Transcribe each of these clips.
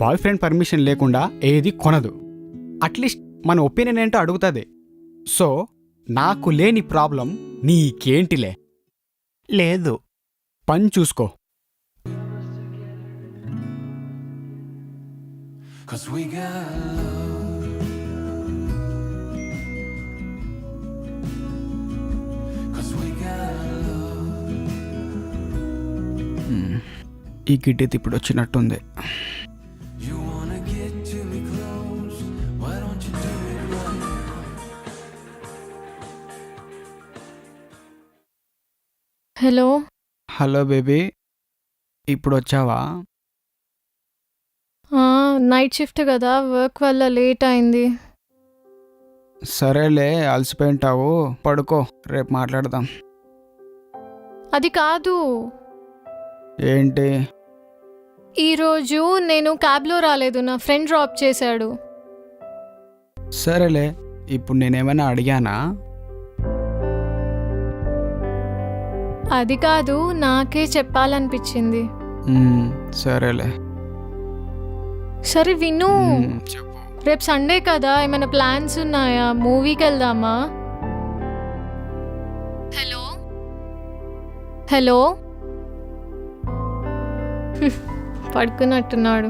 Boy friend permission లేకుండా ఏది కొనదు. At least మన ఒపీనియన్ ఏంటో అడుగుతుంది. సో నాకు లేని ప్రాబ్లం నీకేంటిలే? లేదు. పని చూసుకో. Cause we got love. Cause we got love. ఈ గిడ్డెది ఇప్పుడు వచ్చినట్టుంది. హలో హలో బేబీ ఇప్పుడు వచ్చావా ఆ, నైట్ షిఫ్ట్ కదా వర్క్ వల్ల లేట్ అయింది. సరేలే అలసిపోయి ఉంటావు పడుకో రేపు మాట్లాడదాం. అది కాదు. ఏంటి? ఈరోజు నేను క్యాబ్లో రాలేదు నా ఫ్రెండ్ డ్రాప్ చేశాడు. సరేలే ఇప్పుడు నేనేమైనా అడిగానా? అది కాదు నాకే చెప్పాలనిపించింది. మ్మ్, సరేలే. సరే విను. మ్మ్, చెప్పు. రేపు సండే కదా ఏమైనా ప్లాన్స్ ఉన్నాయా? మూవీకి వెళ్దామా? హలో? హలో? హ్మ్, పడుకున్నట్టున్నాడు.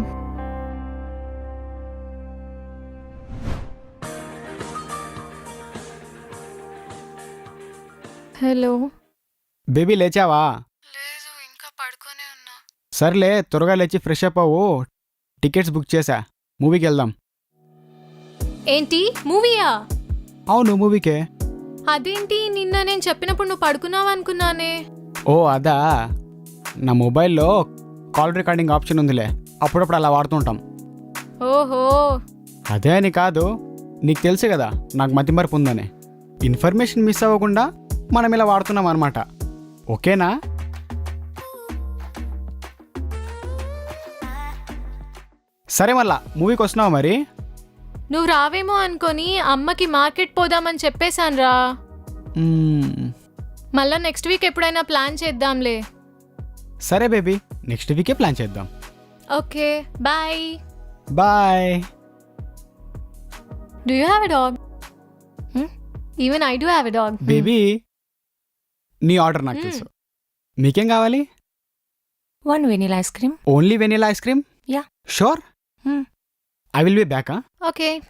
హలో? బేబీ లేచావా? లేదు ఇంకా పడుకోనే ఉన్నా. సర్లే త్వరగా లేచి ఫ్రెష్ అప్ అవ్వు. టికెట్స్ బుక్ చేశా. మూవీకి వెళ్దాం. ఏంటి? మూవీయా? అవును మూవీకే. అదేంటి? నిన్న నేను చెప్పినప్పుడు నువ్వు పడుకున్నావు అనుకున్నానే ఓ అదా. నా మొబైల్లో కాల్ రికార్డింగ్ ఆప్షన్ ఉందిలే. అప్పుడప్పుడు అలా వాడుతుంటాం ఓహో. అదే అని కాదు. నీకు తెలుసు కదా నాకు మతిమరుపు ఉందని. ఇన్ఫర్మేషన్ మిస్ అవ్వకుండా మనం ఇలా వాడుతున్నాం అనమాట ఓకేనా? సరే మళ్ళా మూవీకి వస్తున్నావా మరి? నువ్వు రావేమో అనుకొని అమ్మకి మార్కెట్ పోదామని చెప్పేశానురా మ్మ్. మళ్ళా నెక్స్ట్ వీక్ ఎప్పుడైనా ప్లాన్ చేద్దాంలే. సరే బేబీ నెక్స్ట్ వీకే ప్లాన్ చేద్దాం. Okay bye. Bye. Do you have a dog even I do have a dog baby నీ ఆర్డర్ నాకు తెలుసు. మీకేం కావాలి? One vanilla ice cream. Only vanilla ice cream? Yeah. Sure. I will be back? Okay.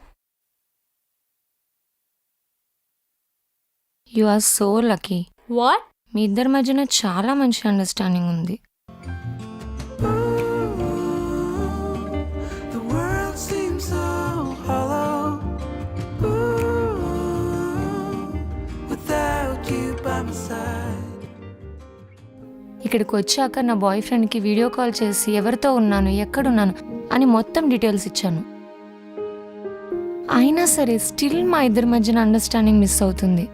You are so lucky. What? మీ ఇద్దరి మధ్యన చాలా మంచి understanding ఉంది. ఇక్కడికి వచ్చాక నా బాయ్ ఫ్రెండ్కి వీడియో కాల్ చేసి ఎవరితో ఉన్నాను? ఎక్కడున్నాను? అని మొత్తం డీటెయిల్స్ ఇచ్చాను. అయినా సరే స్టిల్ మా ఇద్దరి మధ్యన అండర్స్టాండింగ్ మిస్ అవుతుంది.